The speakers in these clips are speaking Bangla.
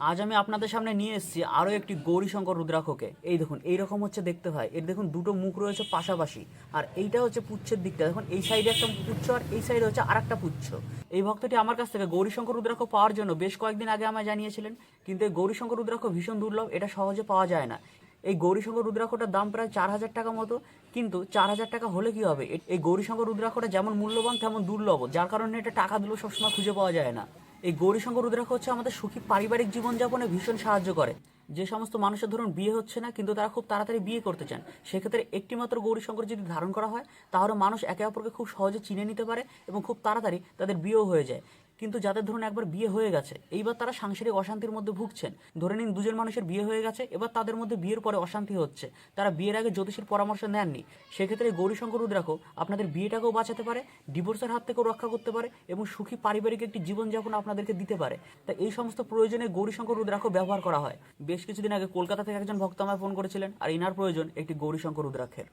আজ আমি আপনাদের সামনে নিয়ে এসেছি আরও একটি গৌরীশঙ্কর রুদ্রাক্ষকে। এই দেখুন, এইরকম হচ্ছে দেখতে হয়। এর দেখুন, দুটো মুখ রয়েছে পাশাপাশি। আর এইটা হচ্ছে পুচ্ছের দিকটা। দেখুন, এই সাইডে একটা পুচ্ছ আর এই সাইডে হচ্ছে আরেকটা পুচ্ছ। এই ভক্তটি আমার কাছ থেকে গৌরীশঙ্কর রুদ্রাক্ষ পাওয়ার জন্য বেশ কয়েকদিন আগে আমায় জানিয়েছিলেন। কিন্তু এই গৌরীশঙ্কর রুদ্রাক্ষ ভীষণ দুর্লভ, এটা সহজে পাওয়া যায় না। এই গৌরীশঙ্কর রুদ্রাক্ষটার দাম প্রায় চার হাজার টাকা মতো। কিন্তু চার হাজার টাকা হলে কি হবে? এই গৌরীশঙ্কর রুদ্রাক্ষটা যেমন মূল্যবান, তেমন দুর্লভ। যার কারণে এটা টাকা দিলেও সবসময় খুঁজে পাওয়া যায় না। এই গৌরীশঙ্কর রুদ্রাক্ষ হচ্ছে আমাদের সুখী পারিবারিক জীবনযাপনে ভীষণ সাহায্য করে। যে সমস্ত মানুষের ধরুন বিয়ে হচ্ছে না, কিন্তু তারা খুব তাড়াতাড়ি বিয়ে করতে চান। সেক্ষেত্রে একটিমাত্র গৌরীশঙ্কর যদি ধারণ করা হয়, তাহলে মানুষ একে অপরকে খুব সহজে চিনে নিতে পারে এবং খুব তাড়াতাড়ি তাদের বিয়েও হয়ে যায়। কিন্তু যাদের ধরুন একবার বিয়ে হয়ে গেছে, এইবার তারা সাংসারিক অশান্তির মধ্যে ভুগছেন। ধরে নিন দুজন মানুষের বিয়ে হয়ে গেছে, এবার তাদের মধ্যে বিয়ের পরে অশান্তি হচ্ছে। তারা বিয়ের আগে জ্যোতিষীর পরামর্শ নেননি। সেক্ষেত্রে গৌরীশঙ্কর রুদ্রাক্ষ আপনাদের বিয়েটাকেও বাঁচাতে পারে ডিভোর্সের হাত থেকেও রক্ষা করতে পারে এবং সুখী পারিবারিক একটি জীবনযাপন আপনাদেরকে দিতে পারে। তাই এই সমস্ত প্রয়োজনে গৌরীশঙ্কর রুদ্রাক্ষ ব্যবহার করা হয়। বেশ কিছুদিন আগে কলকাতা থেকে একজন ভক্ত আমায় ফোন করেছিলেন, আর ইনার প্রয়োজন একটি গৌরীশঙ্কর রুদ্রাক্ষের।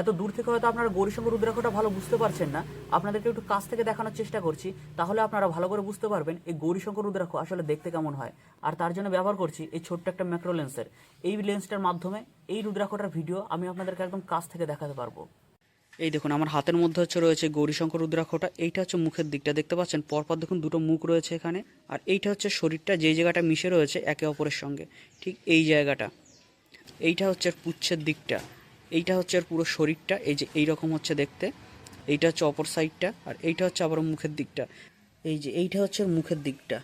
এত দূর থেকে হয়তো আপনারা গৌরীশঙ্কর রুদ্রাক্ষটা ভালো বুঝতে পারছেন না। আপনাদেরকে একটু কাছ থেকে দেখানোর চেষ্টা করছি, তাহলে আপনারা ভালো করে বুঝতে পারবেন এই গৌরীশঙ্কর রুদ্রাক্ষ আসলে দেখতে কেমন হয়। আর তার জন্য ব্যবহার করছি এই ছোট্ট একটা ম্যাক্রো লেন্সের। এই লেন্সটার মাধ্যমে এই রুদ্রাক্ষটার ভিডিও আমি আপনাদেরকে একদম কাছ থেকে দেখাতে পারব। এই দেখুন, আমার হাতের মধ্যে হচ্ছে রয়েছে গৌরীশঙ্কর রুদ্রাক্ষটা। এইটা হচ্ছে মুখের দিকটা, দেখতে পাচ্ছেন? পরপর দেখুন দুটো মুখ রয়েছে এখানে। আর এইটা হচ্ছে শরীরটা, যেই জায়গাটা মিশে রয়েছে একে অপরের সঙ্গে। ঠিক এই জায়গাটা। এইটা হচ্ছে পুচ্ছের দিকটা। এইটা হচ্ছে এর পুরো শরীরটা, এই যে এই রকম হচ্ছে দেখতে, এইটা হচ্ছে অপর সাইডটা আর এইটা হচ্ছে আবার মুখের দিকটা। এই যে এইটা হচ্ছে মুখের দিকটা।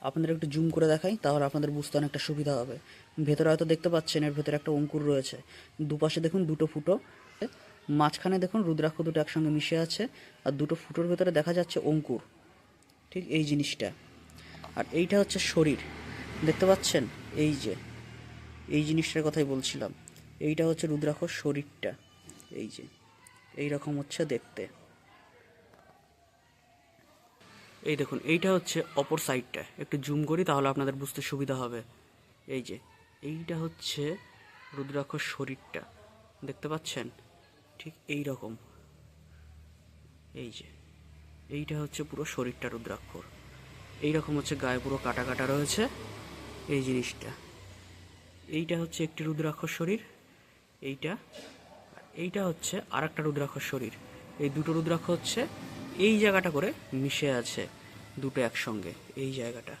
আপনাদের একটু জুম করে দেখাই, তাহলে আপনাদের বুঝতে অনেকটা সুবিধা হবে। ভেতরে হয়তো দেখতে পাচ্ছেন, এর ভেতরে একটা অঙ্কুর রয়েছে। দুপাশে দেখুন দুটো ফুটো, মাঝখানে দেখুন রুদ্রাক্ষ দুটো একসঙ্গে মিশে আছে, আর দুটো ফুটোর ভেতরে দেখা যাচ্ছে অঙ্কুর। ঠিক এই জিনিসটা। আর এইটা হচ্ছে শরীর। দেখতে পাচ্ছেন? এই যে, এই জিনিসটার কথাই বলছিলাম। এইটা হচ্ছে রুদ্রাক্ষর শরীরটা। এই যে এই রকম হচ্ছে দেখতে। এই দেখুন, এইটা হচ্ছে অপর সাইডটা। একটু জুম করি তাহলে আপনাদের বুঝতে সুবিধা হবে। এই যে, এইটা হচ্ছে রুদ্রাক্ষর শরীরটা। দেখতে পাচ্ছেন? ঠিক এই রকম এই যে, এইটা হচ্ছে পুরো শরীরটা রুদ্রাক্ষর। এই রকম হচ্ছে গায়ে পুরো কাটা কাটা রয়েছে। এই জিনিসটা। এইটা হচ্ছে একটি রুদ্রাক্ষর শরীর। এইটা এইটা হচ্ছে আর একটা রুদ্রাক্ষর শরীর। এই দুটো রুদ্রাক্ষ হচ্ছে এই জায়গাটা করে মিশে আছে দুটো একসঙ্গে, এই জায়গাটা।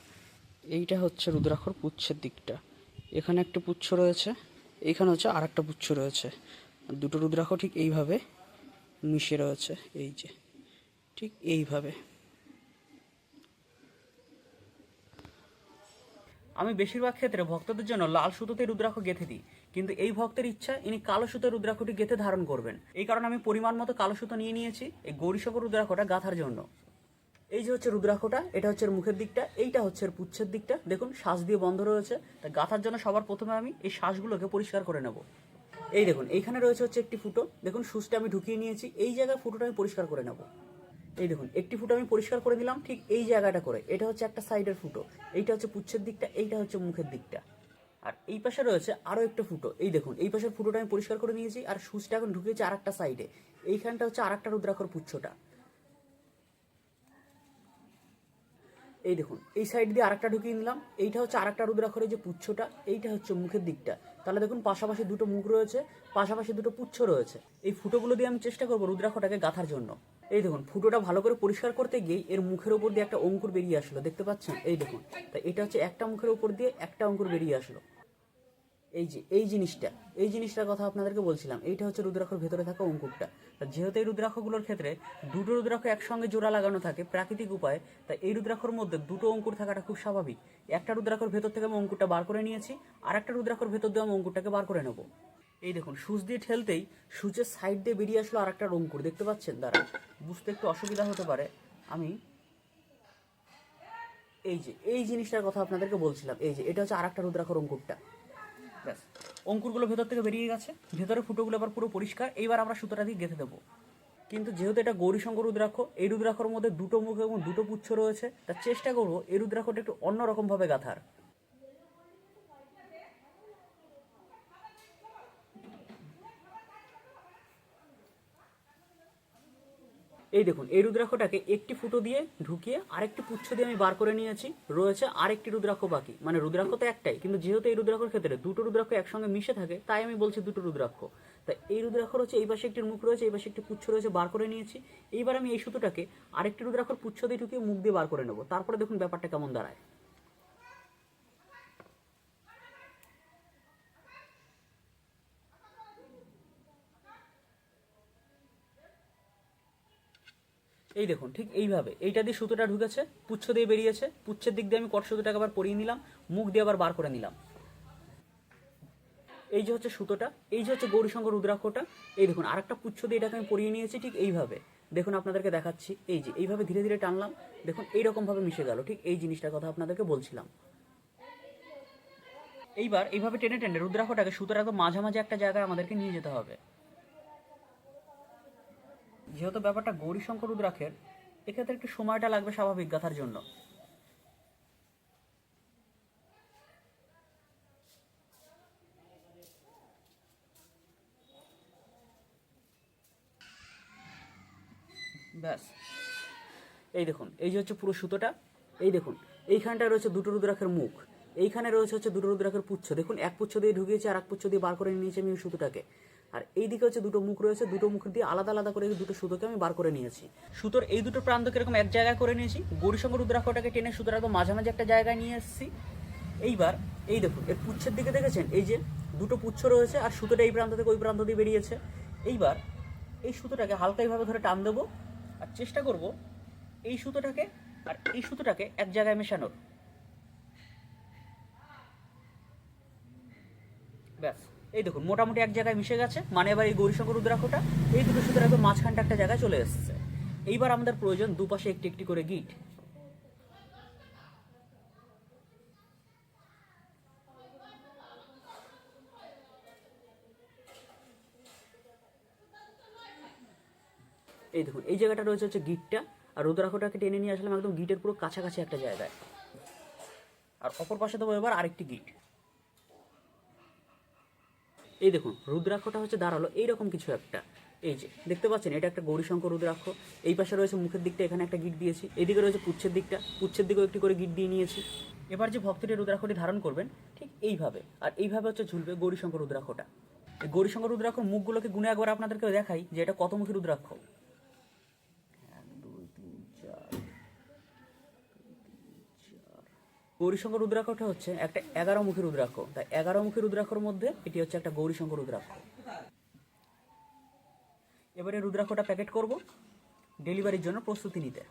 এইটা হচ্ছে রুদ্রাক্ষর পুচ্ছের দিকটা। এখানে একটা পুচ্ছ রয়েছে এইখানে হচ্ছে আর একটা পুচ্ছ রয়েছে। দুটো রুদ্রাক্ষ ঠিক এইভাবে মিশে রয়েছে, এই যে, ঠিক এইভাবে। আমি বেশিরভাগ ক্ষেত্রে ভক্তদের জন্য লাল সুতোতে রুদ্রাক্ষ গেঁথে দিই। কিন্তু এই ভক্তের ইচ্ছা, ইনি কালো সুতো রুদ্রাক্ষটি গেঁথে ধারণ করবেন। এই কারণে আমি পরিমাণ মতো কালো সুতো নিয়ে নিয়েছি, এই গৌরীশঙ্কর রুদ্রাক্ষটা গাঁথার জন্য। এই যে হচ্ছে রুদ্রাক্ষটা, এটা হচ্ছে মুখের দিকটা, এইটা হচ্ছে পুচ্ছের দিকটা। দেখুন, শ্বাস দিয়ে বন্ধ রয়েছে। তা গাঁথার জন্য সবার প্রথমে আমি এই শ্বাসগুলোকে পরিষ্কার করে নেব। এই দেখুন, এইখানে রয়েছে হচ্ছে একটি ফুটো। দেখুন, সুচটা আমি ঢুকিয়ে নিয়েছি। এই জায়গায় ফুটোটা আমি পরিষ্কার করে নেব। এই দেখুন, একটি ফুটো আমি পরিষ্কার করে দিলাম ঠিক এই জায়গাটা করে। এটা হচ্ছে একটা সাইডের ফুটো। এইটা হচ্ছে পুচ্ছের দিকটা, এইটা হচ্ছে মুখের দিকটা। আর এই পাশে রয়েছে আরও একটা ফুটো। এই দেখুন, এই পাশের ফুটোটা আমি পরিষ্কার করে নিয়েছি আর সুচটা এখন ঢুকিয়েছি আর একটা সাইডে এইখানটা হচ্ছে আর একটা রুদ্রাক্ষর পুচ্ছটা। এই দেখুন, এই সাইড দিয়ে আরেকটা ঢুকিয়ে নিলাম। এইটা হচ্ছে আরেকটা রুদ্রাক্ষরের যে পুচ্ছটা, এইটা হচ্ছে মুখের দিকটা। তাহলে দেখুন, পাশাপাশি দুটো মুখ রয়েছে, পাশাপাশি দুটো পুচ্ছ রয়েছে। এই ফুটোগুলো দিয়ে আমি চেষ্টা করব রুদ্রাক্ষটাকে গাঁথার জন্য। এই দেখুন, ফুটোটা ভালো করে পরিষ্কার করতে গিয়ে এর মুখের ওপর দিয়ে একটা অঙ্কুর বেরিয়ে আসলো, দেখতে পাচ্ছেন? এই দেখুন তাই এটা হচ্ছে একটা মুখের ওপর দিয়ে একটা অঙ্কুর বেরিয়ে আসলো। এই যে, এই জিনিসটা, এই জিনিসটার কথা আপনাদেরকে বলছিলাম, এইটা হচ্ছে রুদ্রাক্ষর ভেতরে থাকা অঙ্কুরটা। যেহেতু এই রুদ্রাক্ষগুলোর ক্ষেত্রে দুটো রুদ্রাক্ষ একসঙ্গে জোড়া লাগানো থাকে, প্রাকৃতিক উপায়ে তাই এই রুদ্রাক্ষর মধ্যে দুটো অঙ্কুর থাকাটা খুব স্বাভাবিক। একটা রুদ্রাক্ষর ভেতর থেকে আমি অঙ্কুরটা বার করে নিয়েছি, আর একটা রুদ্রাক্ষর ভেতর দিয়ে আমি অঙ্কুরটাকে বার করে নেব। এই দেখুন, সুচ দিয়ে ঠেলতেই সুচের সাইড দিয়ে বেরিয়ে আসলো আর একটা অঙ্কুর, দেখতে পাচ্ছেন? দাঁড়া বুঝতে একটু অসুবিধা হতে পারে। আমি এই যে, এই জিনিসটার কথা আপনাদেরকে বলছিলাম, এই যে, এটা হচ্ছে আর একটা রুদ্রাক্ষর অঙ্কুরটা। ব্যাস। অঙ্কুরগুলো ভেতর থেকে বেরিয়ে গেছে ভেতরে ফুটোগুলো আবার পুরো পরিষ্কার। এইবার আমরা সুতোটা দিয়ে গেঁথে দেবো। কিন্তু যেহেতু এটা গৌরীশঙ্কর রুদ্রাক্ষ, এই রুদ্রাক্ষর মধ্যে দুটো মুখ এবং দুটো পুচ্ছ রয়েছে তার চেষ্টা করব এই রুদ্রাক্ষটা একটু অন্যরকমভাবে গাঁথার। এই দেখুন, এই রুদ্রাক্ষটাকে একটি ফুটো দিয়ে ঢুকিয়ে আরেকটি পুচ্ছ দিয়ে আমি বার করে নিয়েছি। রয়েছে আরেকটি রুদ্রাক্ষ বাকি। মানে রুদ্রাক্ষ তো একটাই, কিন্তু যেহেতু এই রুদ্রাক্ষর ক্ষেত্রে দুটো রুদ্রাক্ষ একসঙ্গে মিশে থাকে, তাই আমি বলছি দুটো রুদ্রাক্ষ। তাই এই রুদ্রাক্ষর রয়েছে এই পাশে একটি মুখ রয়েছে, এই পাশে একটি পুচ্ছ রয়েছে, বার করে নিয়েছি। এইবার আমি এই সুতোটাকে আরেকটি রুদ্রাক্ষর পুচ্ছ দিয়ে ঢুকিয়ে মুখ দিয়ে বার করে নেব। তারপরে দেখুন ব্যাপারটা কেমন দাঁড়ায়। এই দেখুন, ঠিক এইভাবে। এইটা দিয়ে সুতোটা ঢুকেছে, পুচ্ছ দিয়ে বেরিয়েছে। পুচ্ছের দিক দিয়ে আমি কট সুতোটাকে আবার পরিয়ে নিলাম, মুখ দিয়ে আবার বার করে নিলাম। এই যে হচ্ছে সুতোটা, এই যে হচ্ছে গৌরীশঙ্কর রুদ্রাক্ষটা, এই দেখুন, আরেকটা পুচ্ছ দিয়ে এটাকে আমি পরিয়ে নিয়েছি, ঠিক এইভাবে। দেখুন, আপনাদেরকে দেখাচ্ছি, এই যে, এইভাবে ধীরে ধীরে টানলাম, দেখুন এইরকমভাবে মিশে গেল, ঠিক এই জিনিসটার কথা আপনাদেরকে বলছিলাম। এইবার এইভাবে টেনে টেনে রুদ্রাক্ষটাকে সুতোর একদম মাঝামাঝি একটা জায়গায় আমাদেরকে নিয়ে যেতে হবে। যেহেতু ব্যাপারটা গৌরীশঙ্কর রুদ্রাক্ষের, এক্ষেত্রে একটু সময়টা লাগবে স্বাভাবিক গাথার জন্য। ব্যাস। এই দেখুন, এই যে হচ্ছে পুরো সুতোটা, এই দেখুন, এইখানটায় রয়েছে দুটো রুদ্রাক্ষের মুখ, এইখানে রয়েছে হচ্ছে দুটো রুদ্রাক্ষের পুচ্ছ। দেখুন, এক পুচ্ছ দিয়ে ঢুকিয়েছে আর এক পুচ্ছ দিয়ে বার করে নিয়েছি আমি ওই সুতোটাকে। আর এই দিকে হচ্ছে দুটো মুখ রয়েছে, দুটো মুখ দিয়ে আলাদা আলাদা করে দুটো সুতোকে আমি বার করে নিয়েছি। সুতোর এই দুটো প্রান্তকে এরকম এক জায়গায় করে নিয়েছি। গৌরীশঙ্কর রুদ্রাক্ষটাকে টেনে সুতোর একদম মাঝামাঝি একটা জায়গায় নিয়ে এসেছি। এইবার এই দেখুন, এর পুচ্ছের দিকে দেখেছেন? এই যে দুটো পুচ্ছ রয়েছে আর সুতোটা এই প্রান্ত থেকে ওই প্রান্ত দিয়ে বেরিয়েছে। এইবার এই সুতোটাকে হালকা এইভাবে ধরে টান দেবো আর চেষ্টা করব এই সুতোটাকে আর এই সুতোটাকে এক জায়গায় মেশানোর ব্যাস এই দেখুন, মোটামুটি এক জায়গায় মিশে গেছে। মানে এবার এই গৌরীশঙ্কর রুদ্রাক্ষটা, এই দুটো সুতোর একদম মাঝখানটা একটা জায়গায় চলে এসেছে। এইবার আমাদের প্রয়োজন দুপাশে একটি একটি করে গিট। এই দেখুন, এই জায়গাটা রয়েছে হচ্ছে গিটটা, আর রুদ্রাক্ষটাকে টেনে নিয়ে আসলাম একদম গিটের পুরো কাছাকাছি একটা জায়গায়। আর অপর পাশে দেবো এবার আরেকটি গিট। এই দেখুন, রুদ্রাক্ষটা হচ্ছে দাঁড়াল এইরকম কিছু একটা। এই যে, দেখতে পাচ্ছেন, এটা একটা গৌরীশঙ্কর রুদ্রাক্ষ। এই পাশে রয়েছে মুখের দিকটা, এখানে একটা গিট দিয়েছি। এদিকে রয়েছে পুচ্ছের দিকটা, পুচ্ছের দিকেও একটি করে গিট দিয়ে নিয়েছি। এবার যে ভক্তটি রুদ্রাক্ষটি ধারণ করবেন, ঠিক এইভাবে। আর এইভাবে হচ্ছে ঝুলবে গৌরীশঙ্কর রুদ্রাক্ষটা। গৌরীশঙ্কর রুদ্রাক্ষর মুখগুলোকে গুনে একবার আপনাদেরকে দেখাই যে এটা কত মুখী রুদ্রাক্ষ এক দুই তিন চার গৌরীশঙ্কর রুদ্রাক্ষটা হচ্ছে একটা এগারো মুখী রুদ্রাক্ষ। তাই এগারো মুখী রুদ্রাক্ষর মধ্যে এটি হচ্ছে একটা গৌরীশঙ্কর রুদ্রাক্ষ। এবারে রুদ্রাক্ষটা প্যাকেট করব। ডেলিভারির জন্য প্রস্তুতি নিতে।